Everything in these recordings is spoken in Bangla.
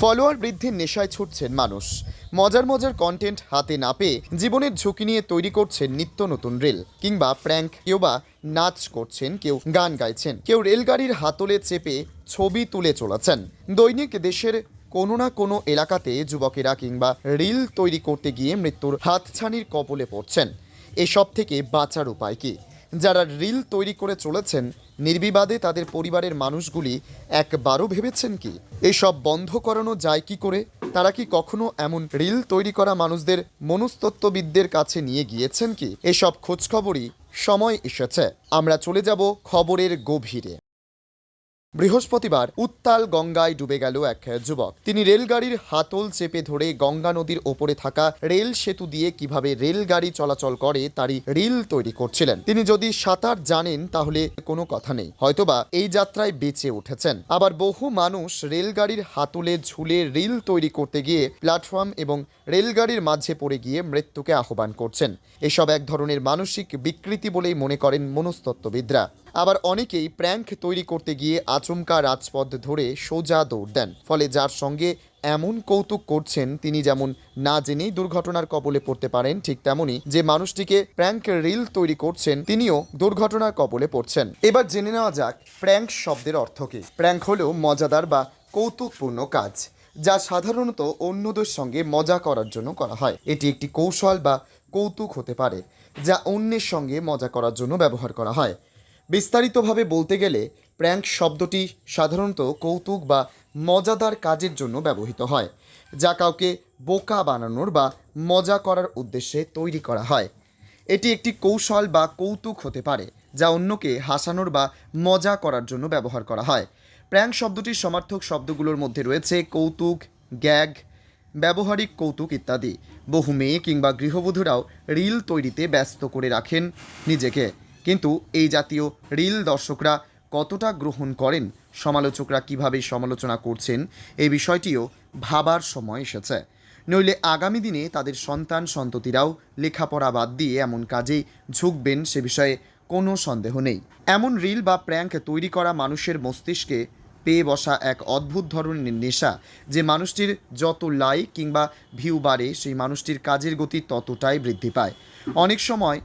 ফলোয়ার বৃদ্ধির নেশায় ছুটছেন মানুষ। মজার মজার কন্টেন্ট হাতে না পেয়ে জীবনের ঝুঁকি নিয়ে তৈরি করছেন নিত্য নতুন রেল কিংবা প্র্যাঙ্ক কেউ বা নাচ করছেন কেউ, গান গাইছেন। কেউ রেলগাড়ির হাতলে চেপে ছবি তুলে চলেছেন। দৈনিক দেশের কোনো না কোনো এলাকাতে যুবকেরা কিংবা রিল তৈরি করতে গিয়ে মৃত্যুর হাতছানির কবলে পড়ছেন। এসব থেকে বাঁচার উপায় কি? যারা রিল তৈরি করে চলেছেন, নির্বিবাদে তাদের পরিবারের মানুষগুলি একবারও ভেবেছেন কি, এসব বন্ধ করানো যায় কি করে? তারা কি কখনো এমন রিল তৈরি করা মানুষদের মনস্তত্ত্ববিদদের কাছে নিয়ে গিয়েছেন কি? এসব খোঁজখবরই সময় এসেছে। আমরা চলে যাব খবরের গভীরে। বৃহস্পতিবার উত্তাল গঙ্গায় ডুবে গেল এক যুবক। তিনি রেলগাড়ির হাতল চেপে ধরে গঙ্গা নদীর ওপরে থাকা রেল সেতু দিয়ে কীভাবে রেলগাড়ি চলাচল করে তারই রিল তৈরি করছিলেন। তিনি যদি সাঁতার জানেন, তাহলে কোনো কথা নেই। হয়তোবা এই যাত্রায় বেঁচে উঠেছেন। আবার বহু মানুষ রেলগাড়ির হাতলে ঝুলে রিল তৈরি করতে গিয়ে প্ল্যাটফর্ম এবং রেলগাড়ির মাঝে পড়ে গিয়ে মৃত্যুকে আহ্বান করছেন। এসব এক ধরনের মানসিক বিকৃতি বলেই মনে করেন মনস্তত্ত্ববিদরা। আবার অনেকেই প্র্যাঙ্ক তৈরি করতে গিয়ে আচমকা রাজপথ ধরে সোজা দৌড় দেন, ফলে যার সঙ্গে এমন কৌতুক করছেন তিনি যেমন না জেনেই দুর্ঘটনার কবলে পড়তে পারেন, ঠিক তেমনি যে মানুষটিকে প্র্যাঙ্ক রিল তৈরি করছেন তিনিও দুর্ঘটনার কবলে পড়ছেন। এবার জেনে নেওয়া যাক প্র্যাঙ্ক শব্দের অর্থ কী। প্র্যাঙ্ক হলো মজাদার বা কৌতুকপূর্ণ কাজ, যা সাধারণত অন্যদের সঙ্গে মজা করার জন্য করা হয়। এটি একটি কৌশল বা কৌতুক হতে পারে, যা অন্যের সঙ্গে মজা করার জন্য ব্যবহার করা হয়। বিস্তারিতভাবে বলতে গেলে, প্র্যাঙ্ক শব্দটি সাধারণত কৌতুক বা মজাদার কাজের জন্য ব্যবহৃত হয়, যা কাউকে বোকা বানানোর বা মজা করার উদ্দেশ্যে তৈরি করা হয়। এটি একটি কৌশল বা কৌতুক হতে পারে, যা অন্যকে হাসানোর বা মজা করার জন্য ব্যবহার করা হয়। প্র্যাঙ্ক শব্দটির সমার্থক শব্দগুলোর মধ্যে রয়েছে কৌতুক, গ্যাগ, ব্যবহারিক কৌতুক ইত্যাদি। বহু মেয়ে কিংবা গৃহবধূরাও রিল তৈরিতে ব্যস্ত করে রাখেন নিজেকে। কিন্তু এই জাতীয় রিল দর্শকরা কতটা গ্রহণ করেন, সমালোচকরা কীভাবে সমালোচনা করছেন, এই বিষয়টিও ভাবার সময় এসেছে। নইলে আগামী দিনে তাদের সন্তান সন্ততিরাও লেখাপড়া বাদ দিয়ে এমন কাজেই ঝুঁকবেন সে বিষয়ে কোনো সন্দেহ নেই। এমন রিল বা প্র্যাঙ্ক তৈরি করা মানুষের মস্তিষ্কে পেয়ে বসা এক অদ্ভুত ধরনের নেশা যে মানুষটির যত লাইক কিংবা ভিউ বাড়ে, সেই মানুষটির কাজের গতি ততটাই বৃদ্ধি পায়। অনেক সময়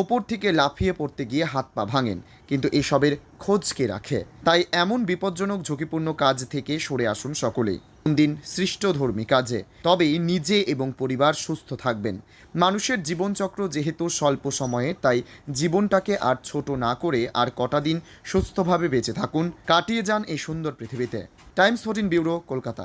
ওপর থেকে লাফিয়ে পড়তে গিয়ে হাত পা ভাঙেন, কিন্তু এসবের খোঁজকে রাখে? তাই এমন বিপজ্জনক, ঝুঁকিপূর্ণ কাজ থেকে সরে আসুন সকলেই। দিন সৃষ্টধর্মী কাজে, তবেই নিজে এবং পরিবার সুস্থ থাকবেন। মানুষের জীবনচক্র যেহেতু স্বল্প সময়ে, তাই জীবনটাকে আর ছোট না করে আর কটা দিন সুস্থভাবে বেঁচে থাকুন, কাটিয়ে যান এই সুন্দর পৃথিবীতে। Times fourteen bureau, Kolkata.